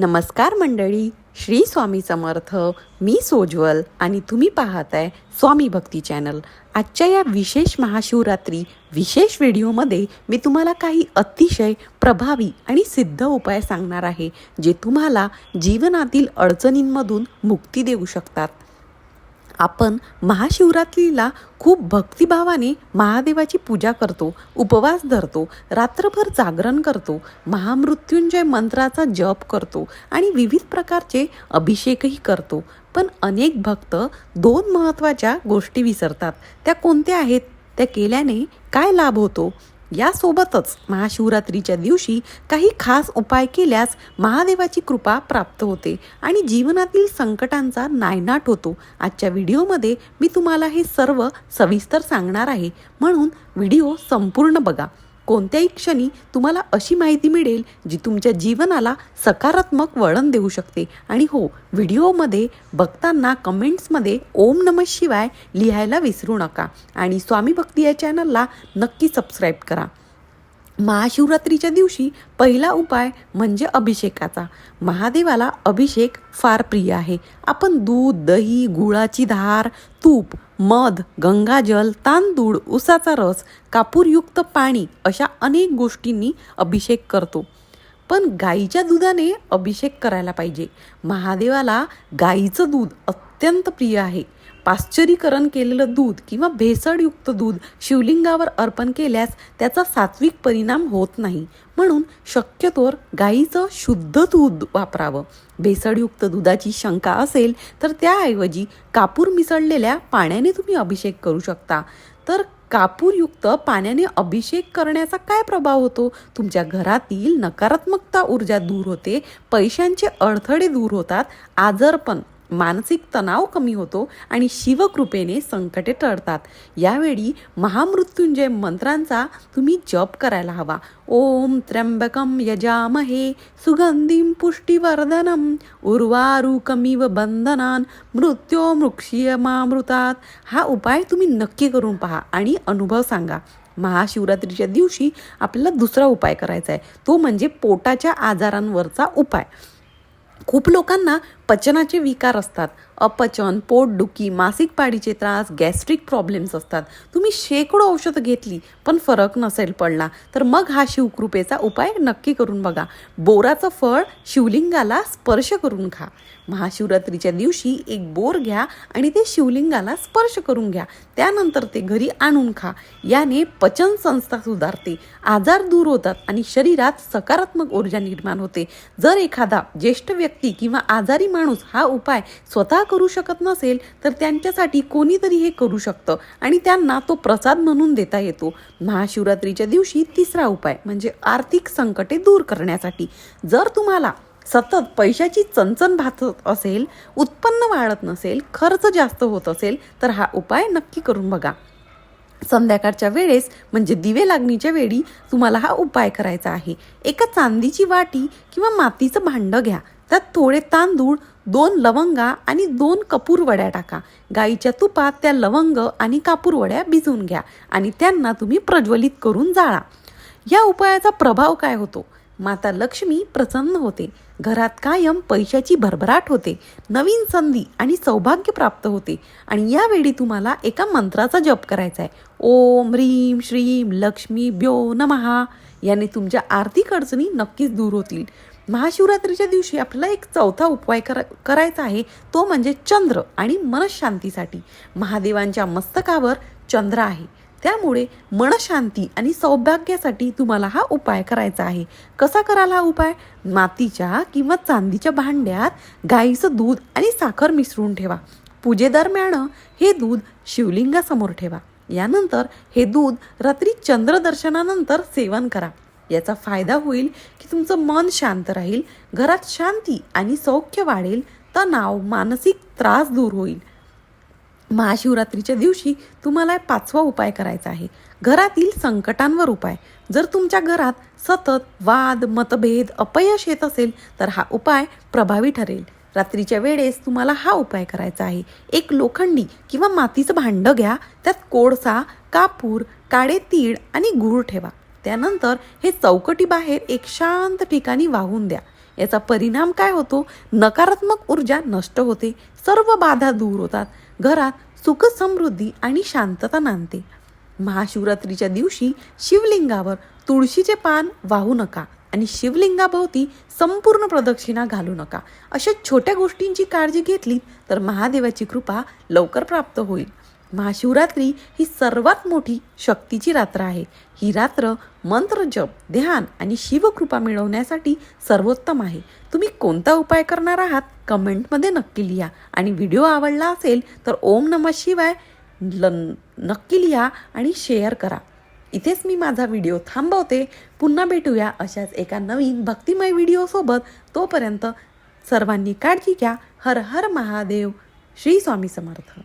नमस्कार मंडळी श्री स्वामी समर्थ मी सोज्वल आणि तुम्ही पाहत आहे स्वामी भक्ती चॅनल. आजच्या या विशेष महाशिवरात्री विशेष व्हिडिओमध्ये मी तुम्हाला काही अतिशय प्रभावी आणि सिद्ध उपाय सांगणार आहे जे तुम्हाला जीवनातील अडचणींमधून मुक्ती देऊ शकतात. आपण महाशिवरात्रीला खूप भक्तिभावाने महादेवाची पूजा करतो उपवास धरतो रात्रभर जागरण करतो महामृत्युंजय मंत्राचा जप करतो आणि विविध प्रकारचे अभिषेकही करतो. पण अनेक भक्त दोन महत्त्वाच्या गोष्टी विसरतात. त्या कोणत्या आहेत? त्या केल्याने काय लाभ होतो? यासोबतच महाशिवरात्रीच्या दिवशी काही खास उपाय केल्यास महादेवाची कृपा प्राप्त होते आणि जीवनातील संकटांचा नायनाट होतो. आजच्या व्हिडिओमध्ये मी तुम्हाला हे सर्व सविस्तर सांगणार आहे. म्हणून व्हिडिओ संपूर्ण बघा. कोणत्याही क्षणी तुम्हाला अशी माहिती मिळेल जी तुमच्या जीवनाला सकारात्मक वळण देऊ शकते. आणि हो व्हिडिओमध्ये बघताना कमेंट्समध्ये ओम नम शिवाय लिहायला विसरू नका. आणि स्वामी भक्ती या चॅनलला नक्की सबस्क्राईब करा. महाशिवरात्रीच्या दिवशी पहिला उपाय म्हणजे अभिषेकाचा. महादेवाला अभिषेक फार प्रिय आहे. आपण दूध दही गुळाची धार तूप मध गंगाजल तांदूळ उसाचा रस कापूरयुक्त पाणी अशा अनेक गोष्टींनी अभिषेक करतो. पण गाईच्या दुधाने अभिषेक करायला पाहिजे. महादेवाला गाईचं दूध अत्यंत प्रिय आहे. पाश्चरीकरण केलेलं दूध किंवा भेसळयुक्त दूध शिवलिंगावर अर्पण केल्यास त्याचा सात्विक परिणाम होत नाही. म्हणून शक्यतोवर गाईचं शुद्ध दूध वापरावं. भेसळयुक्त दुधाची शंका असेल तर त्याऐवजी कापूर मिसळलेल्या पाण्याने तुम्ही अभिषेक करू शकता. तर कापूरयुक्त पाण्याने अभिषेक करण्याचा काय प्रभाव होतो? तुमच्या घरातील नकारात्मकता ऊर्जा दूर होते पैशांचे अडथळे दूर होतात आजारपण मानसिक तणाव कमी होतो आणि शिवकृपेने संकटे टळतात. यावेळी महामृत्युंजय मंत्रांचा तुम्ही जप करायला हवा. ओम त्र्यंबकम यजामहे सुगंधीम पुष्टिवर्धनम उर्वारुकमिव बंधनान मृत्यो मृक्षीयमामृतात हा उपाय तुम्ही नक्की करून पहा आणि अनुभव सांगा. महाशिवरात्रीच्या दिवशी आपल्याला दुसरा उपाय करायचा आहे तो म्हणजे पोटाच्या आजारांवरचा उपाय. खूप लोकांना पचनाचे विकार असतात. अपचन पोटदुखी मासिक पाळीचे त्रास गॅस्ट्रिक प्रॉब्लेम्स असतात. तुम्ही शेकडो औषधं घेतली पण फरक नसेल पडला. तर मग हा शिवकृपेचा उपाय नक्की करून बघा. बोराचं फळ शिवलिंगाला स्पर्श करून खा. महाशिवरात्रीच्या दिवशी एक बोर घ्या आणि ते शिवलिंगाला स्पर्श करून घ्या. त्यानंतर ते घरी आणून खा. याने पचन संस्था सुधारते. आजार दूर होतात आणि शरीरात सकारात्मक ऊर्जा निर्माण होते. जर एखादा ज्येष्ठ व्यक्ती किंवा आजारी माणूस माणूस हा उपाय स्वतः करू शकत नसेल तर त्यांच्यासाठी कोणीतरी हे करू शकतं. आणि त्यांना तो प्रसाद म्हणून देता येतो. महाशिवरात्रीच्या दिवशी तिसरा उपाय म्हणजे आर्थिक संकटे दूर करण्यासाठी. जर तुम्हाला सतत पैशाची चणचण भासत असेल उत्पन्न वाढत नसेल खर्च जास्त होत असेल तर हा उपाय नक्की करून बघा. संध्याकाळच्या वेळेस म्हणजे दिवे लागणीच्या वेळी तुम्हाला हा उपाय करायचा आहे. एका चांदीची वाटी किंवा मातीचं भांडं घ्या. त्यात थोडे तांदूळ दोन लवंगा आणि दोन कपूरवड्या टाका. गाईच्या तुपात त्या लवंग आणि कापूरवड्या भिजवून घ्या आणि त्यांना तुम्ही प्रज्वलित करून जाळा. या उपायाचा प्रभाव काय होतो? माता लक्ष्मी प्रसन्न होते. घरात कायम पैशाची भरभराट होते. नवीन संधी आणि सौभाग्य प्राप्त होते. आणि यावेळी तुम्हाला एका मंत्राचा जप करायचा आहे ओम ह्रीम श्रीम लक्ष्मी ब्यो नमहा. याने तुमच्या आर्थिक अडचणी नक्कीच दूर होतील. महाशिवरात्रीच्या दिवशी आपला एक चौथा उपाय कर करायचा आहे. तो म्हणजे चंद्र आणि मनशांतीसाठी. महादेवांच्या मस्तकावर चंद्र आहे. त्यामुळे मनशांती आणि सौभाग्यासाठी तुम्हाला हा उपाय करायचा आहे. कसा कराल हा उपाय? मातीच्या किंवा चांदीच्या भांड्यात गाईचं दूध आणि साखर मिसळून ठेवा. पूजेदरम्यान हे दूध शिवलिंगासमोर ठेवा. यानंतर हे दूध रात्री चंद्रदर्शनानंतर सेवन करा. याचा फायदा होईल की तुमचं मन शांत राहील घरात शांती आणि सौख्य वाढेल तणाव मानसिक त्रास दूर होईल. महाशिवरात्रीच्या दिवशी तुम्हाला पाचवा उपाय करायचा आहे. घरातील संकटांवर उपाय. जर तुमच्या घरात सतत वाद मतभेद अपयश येत असेल तर हा उपाय प्रभावी ठरेल. रात्रीच्या वेळेस तुम्हाला हा उपाय करायचा आहे. एक लोखंडी किंवा मातीचं भांडं घ्या. त्यात कोळसा कापूर काळे तीळ आणि गूळ ठेवा. त्यानंतर हे चौकटी बाहेर एक शांत ठिकाणी वाहून द्या. याचा परिणाम काय होतो? नकारात्मक ऊर्जा नष्ट होते. सर्व बाधा दूर होतात. घरात सुख समृद्धी आणि शांतता नांदते. महाशिवरात्रीच्या दिवशी शिवलिंगावर तुळशीचे पान वाहू नका आणि शिवलिंगाभोवती संपूर्ण प्रदक्षिणा घालू नका. अशा छोट्या गोष्टींची काळजी घेतली तर महादेवाची कृपा लवकर प्राप्त होईल. महाशिवरात्री ही सर्वात मोठी शक्तीची रात्र आहे. ही रात्र मंत्र जप ध्यान आणि शिवकृपा मिळवण्यासाठी सर्वोत्तम आहे. तुम्ही कोणता उपाय करणार आहात? कमेंटमध्ये नक्की लिहा. आणि व्हिडिओ आवडला असेल तर ओम नमः शिवाय ल नक्की लिहा आणि शेअर करा. इथेच मी माझा व्हिडिओ थांबवते. पुन्हा भेटूया अशाच एका नवीन भक्तिमय व्हिडिओसोबत तोपर्यंत सर्वांनी काळजी घ्या. हर हर महादेव. श्री स्वामी समर्थ.